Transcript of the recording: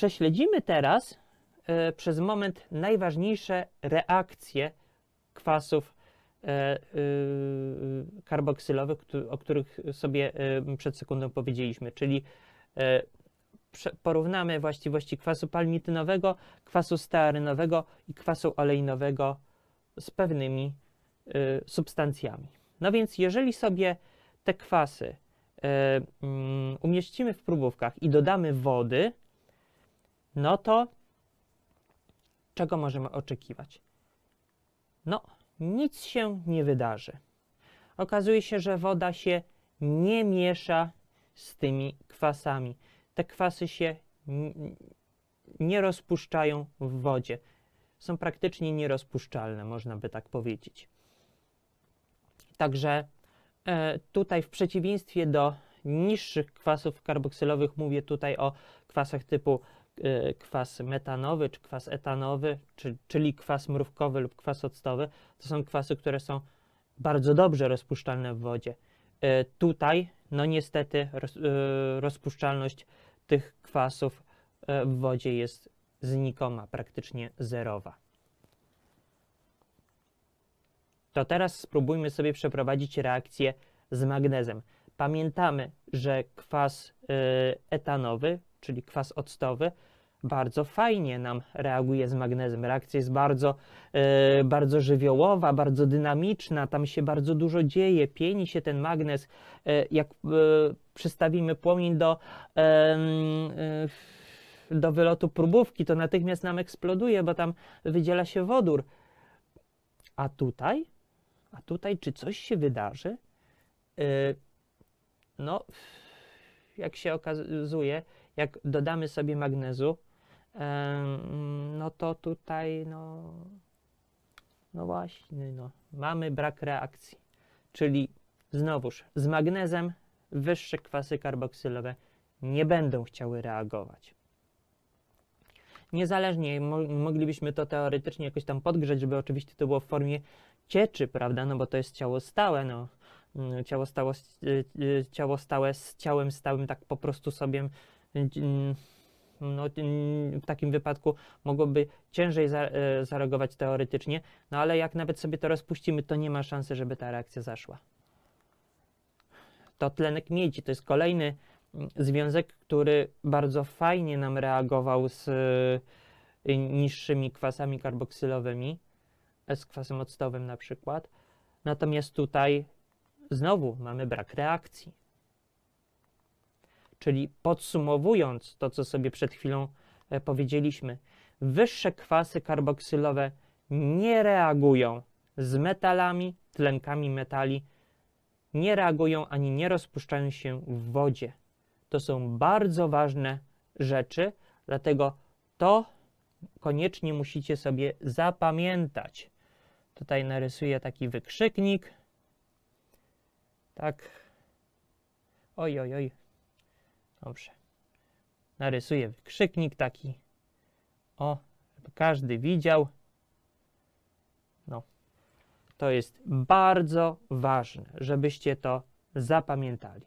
Prześledzimy teraz e, przez moment najważniejsze reakcje kwasów e, y, karboksylowych, o których sobie e, przed sekundą powiedzieliśmy, czyli e, porównamy właściwości kwasu palmitynowego, kwasu stearynowego i kwasu olejnowego z pewnymi substancjami. No więc jeżeli sobie te kwasy e, mm, umieścimy w próbówkach i dodamy wody, no to czego możemy oczekiwać? No, nic się nie wydarzy. Okazuje się, że woda się nie miesza z tymi kwasami. Te kwasy się nie rozpuszczają w wodzie. Są praktycznie nierozpuszczalne, można by tak powiedzieć. Także e, tutaj w przeciwieństwie do niższych kwasów karboksylowych, mówię tutaj o kwasach typu kwas metanowy czy kwas etanowy, czy, czyli kwas mrówkowy lub kwas octowy, to są kwasy, które są bardzo dobrze rozpuszczalne w wodzie. E, Tutaj, no niestety, roz, e, rozpuszczalność tych kwasów e, w wodzie jest znikoma, praktycznie zerowa. To teraz spróbujmy sobie przeprowadzić reakcję z magnezem. Pamiętamy, że kwas etanowy, czyli kwas octowy, bardzo fajnie nam reaguje z magnezem. Reakcja jest bardzo, y, bardzo żywiołowa, bardzo dynamiczna, tam się bardzo dużo dzieje, pieni się ten magnez. Y, jak y, przystawimy płomień do, do wylotu próbówki, to natychmiast nam eksploduje, bo tam wydziela się wodór. A tutaj? A tutaj czy coś się wydarzy? Yy, no, jak się okazuje, jak dodamy sobie magnezu, no to tutaj, no, no właśnie, no, mamy brak reakcji. Czyli znowuż z magnezem wyższe kwasy karboksylowe nie będą chciały reagować. Niezależnie, mo moglibyśmy to teoretycznie jakoś tam podgrzać, żeby oczywiście to było w formie cieczy, prawda, no bo to jest ciało stałe, no. Mm, Ciało, stało, y, y, ciało stałe z ciałem stałym tak po prostu sobie no, y, w takim wypadku mogłoby ciężej y, zareagować teoretycznie, no ale jak nawet sobie to rozpuścimy, to nie ma szansy, żeby ta reakcja zaszła. To tlenek miedzi to jest kolejny mm, związek, który bardzo fajnie nam reagował z y, niższymi kwasami karboksylowymi, e, z kwasem octowym na przykład. Natomiast tutaj znowu mamy brak reakcji. Czyli podsumowując to, co sobie przed chwilą e, powiedzieliśmy, wyższe kwasy karboksylowe nie reagują z metalami, tlenkami metali, nie reagują ani nie rozpuszczają się w wodzie. To są bardzo ważne rzeczy, dlatego to koniecznie musicie sobie zapamiętać. Tutaj narysuję taki wykrzyknik. Tak. Oj, oj, oj. Dobrze. Narysuję wykrzyknik taki. O, żeby każdy widział. No. To jest bardzo ważne, żebyście to zapamiętali.